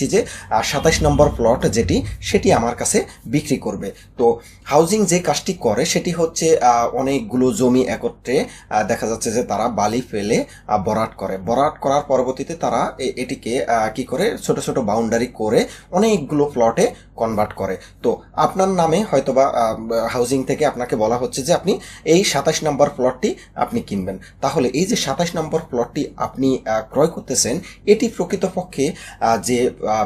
দিচ্ছি যে সাতাশ নম্বর প্লট যেটি, সেটি আমার কাছে বিক্রি করবে। তো হাউজিং যে কাজটি করে, সেটি হচ্ছে অনেকগুলো জমি একত্রে দেখা যাচ্ছে যে তারা বালি ফেলে বরাট করে। বরাট করার পরবর্তীতে তারা এটিকে কি করে, ছোট ছোট বাউন্ডারি করে অনেকগুলো প্লটে কনভার্ট করে। তো আপনার নামে হয়তোবা হাউজিং থেকে আপনাকে বলা হচ্ছে যে, আপনি এই সাতাশ নম্বর প্লটটি আপনি কিনবেন। তাহলে এই যে সাতাশ নম্বর প্লটটি আপনি ক্রয় করতেছেন, এটি প্রকৃতপক্ষে যে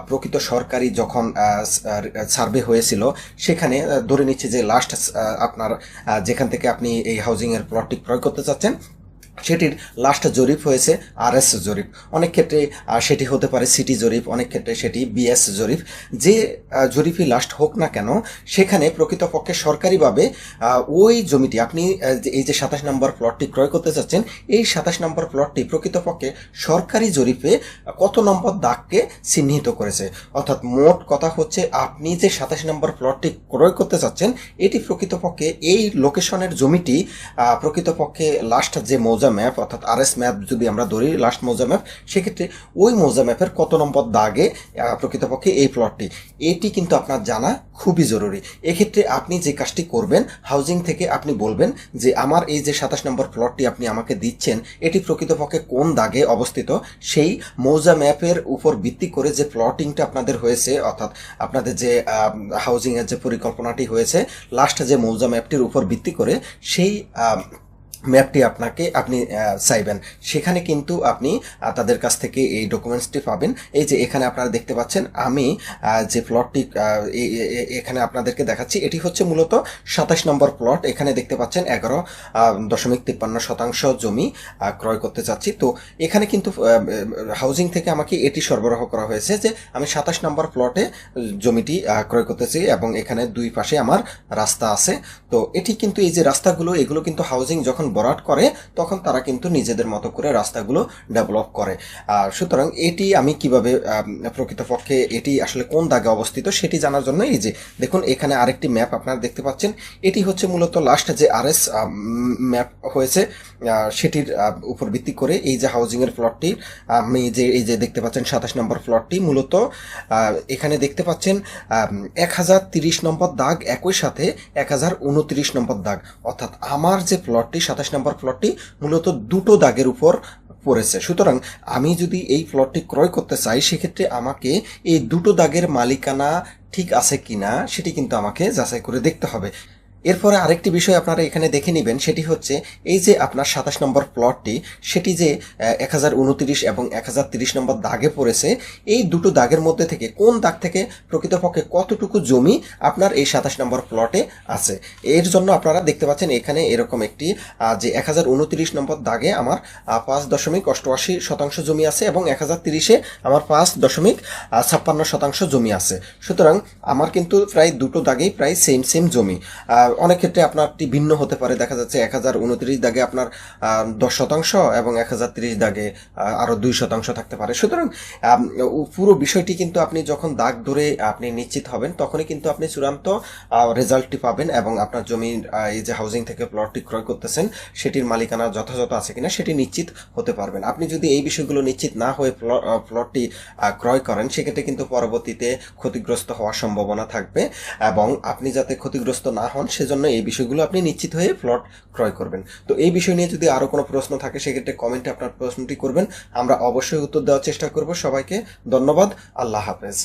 প্রকৃত সরকারি যখন সার্ভে হয়েছিল, সেখানে ধরে নিচ্ছে যে লাস্ট আপনার যেখান থেকে আপনি এই হাউজিংয়ের প্লটটি ক্রয় করতে চাচ্ছেন সেটির লাস্ট জরিপ হয়েছে আর এস জরিপ। অনেক ক্ষেত্রে সেটি হতে পারে সিটি জরিপ, অনেক ক্ষেত্রে সেটি বিএস জরিপ। যে জরিপই লাস্ট হোক না কেন, সেখানে প্রকৃতপক্ষে সরকারিভাবে ওই জমিটি, আপনি এই যে সাতাশ নম্বর প্লটটি ক্রয় করতে চাচ্ছেন, এই সাতাশ নম্বর প্লটটি প্রকৃতপক্ষে সরকারি জরিপে কত নম্বর দাগকে চিহ্নিত করেছে? অর্থাৎ মোট কথা হচ্ছে, আপনি যে সাতাশ নম্বর প্লটটি ক্রয় করতে চাচ্ছেন, এটি প্রকৃতপক্ষে এই লোকেশনের জমিটি প্রকৃতপক্ষে লাস্ট যে মৌজা ম্যাপ, অর্থাৎ আর এস ম্যাপ যদি আমরা ধরি লাস্ট মৌজা ম্যাপ, সেক্ষেত্রে ওই মৌজা ম্যাপের কত নম্বর দাগে প্রকৃতপক্ষে এই প্লটটি এটি কিন্তু আপনার জানা খুবই জরুরি। এক্ষেত্রে আপনি যে কাজটি করবেন হাউজিং থেকে আপনি বলবেন যে, আমার এই যে সাতাশ নম্বর প্লটটি আপনি আমাকে দিচ্ছেন, এটি প্রকৃতপক্ষে কোন দাগে অবস্থিত? সেই মৌজা ম্যাপের উপর ভিত্তি করে যে প্লটিংটা আপনাদের হয়েছে, অর্থাৎ আপনাদের যে হাউজিংয়ের যে পরিকল্পনাটি হয়েছে লাস্ট যে মৌজা ম্যাপটির উপর ভিত্তি করে সেই ম্যাপটি আপনাকে, আপনি চাইবেন। সেখানে কিন্তু আপনি তাদের কাছ থেকে এই ডকুমেন্টসটি পাবেন। এই যে এখানে আপনারা দেখতে পাচ্ছেন, আমি যে প্লটটি এখানে আপনাদেরকে দেখাচ্ছি, এটি হচ্ছে মূলত সাতাশ নম্বর প্লট এখানে দেখতে পাচ্ছেন এগারো দশমিক তিপ্পান্ন শতাংশ জমি ক্রয় করতে চাচ্ছি। তো এখানে কিন্তু হাউজিং থেকে আমাকে এটি সরবরাহ করা হয়েছে যে আমি সাতাশ নম্বর প্লটে জমিটি ক্রয় করতেছি এবং এখানে দুই পাশে আমার রাস্তা আছে। তো এটি কিন্তু এই যে রাস্তাগুলো, এগুলো কিন্তু হাউজিং যখন বরাট করে, তখন তারা কিন্তু নিজেদের মতো করে রাস্তাগুলো ডেভেলপ করে। আর সুতরাং এটি আমি কীভাবে প্রকৃতপক্ষে এটি আসলে কোন দাগে অবস্থিত সেটি জানার জন্য এই যে, দেখুন এখানে আরেকটি ম্যাপ আপনারা দেখতে পাচ্ছেন। এটি হচ্ছে মূলত লাস্ট যে আর এস ম্যাপ হয়েছে সেটির উপর ভিত্তি করে এই যে হাউজিংয়ের প্লটটি আমি যে, এই যে দেখতে পাচ্ছেন সাতাশ নম্বর প্লটটি মূলত এখানে দেখতে পাচ্ছেন এক হাজার তিরিশ নম্বর দাগ একই সাথে এক হাজার উনত্রিশ নম্বর দাগ। অর্থাৎ আমার যে প্লটটি সাতাশ নম্বর প্লটটি মূলত দুটো দাগের উপর পড়েছে। সুতরাং আমি যদি এই প্লটটি ক্রয় করতে চাই, সেক্ষেত্রে আমাকে এই দুটো দাগের মালিকানা ঠিক আছে কিনা, সেটি কিন্তু আমাকে যাচাই করে দেখতে হবে। এরপরে আরেকটি বিষয় আপনারা এখানে দেখে নেবেন, সেটি হচ্ছে এই যে আপনার সাতাশ নম্বর প্লটটি সেটি যে এক হাজার উনত্রিশ এবং এক নম্বর দাগে পড়েছে, এই দুটো দাগের মধ্যে থেকে কোন দাগ থেকে প্রকৃতপক্ষে কতটুকু জমি আপনার এই সাতাশ নম্বর প্লটে আছে? এর জন্য আপনারা দেখতে পাচ্ছেন এখানে এরকম একটি যে এক হাজার উনত্রিশ নম্বর দাগে আমার পাঁচ দশমিক অষ্টআশি শতাংশ জমি আছে এবং এক হাজার আমার পাঁচ দশমিক ছাপ্পান্ন শতাংশ জমি আছে। সুতরাং আমার কিন্তু প্রায় দুটো দাগেই প্রায় সেম সেম জমি। অনেক ক্ষেত্রে আপনারটি ভিন্ন হতে পারে। দেখা যাচ্ছে এক হাজার উনত্রিশ দাগে আপনার দশ শতাংশ এবং এক হাজার তিরিশ দাগে আরও দুই শতাংশ থাকতে পারে। সুতরাং পুরো বিষয়টি কিন্তু আপনি যখন দাগ ধরে আপনি নিশ্চিত হবেন, তখনই কিন্তু আপনি চূড়ান্ত রেজাল্টটি পাবেন এবং আপনার জমির এই যে হাউজিং থেকে প্লটটি ক্রয় করতেছেন, সেটির মালিকানা যথাযথ আছে কিনা সেটি নিশ্চিত হতে পারবেন। আপনি যদি এই বিষয়গুলো নিশ্চিত না হয়ে প্ল- প্লটটি ক্রয় করেন, সেক্ষেত্রে কিন্তু পরবর্তীতে ক্ষতিগ্রস্ত হওয়ার সম্ভাবনা থাকবে এবং আপনি যাতে ক্ষতিগ্রস্ত না হন সেজন্য এই বিষয়গুলো আপনি নিশ্চিত হয়ে প্লট ক্রয় করবেন। তো এই বিষয় নিয়ে যদি আরও কোনো প্রশ্ন থাকে, সেক্ষেত্রে কমেন্টে আপনার প্রশ্নটি করবেন। আমরা অবশ্যই উত্তর দেওয়ার চেষ্টা করব। সবাইকে ধন্যবাদ। আল্লাহ হাফেজ।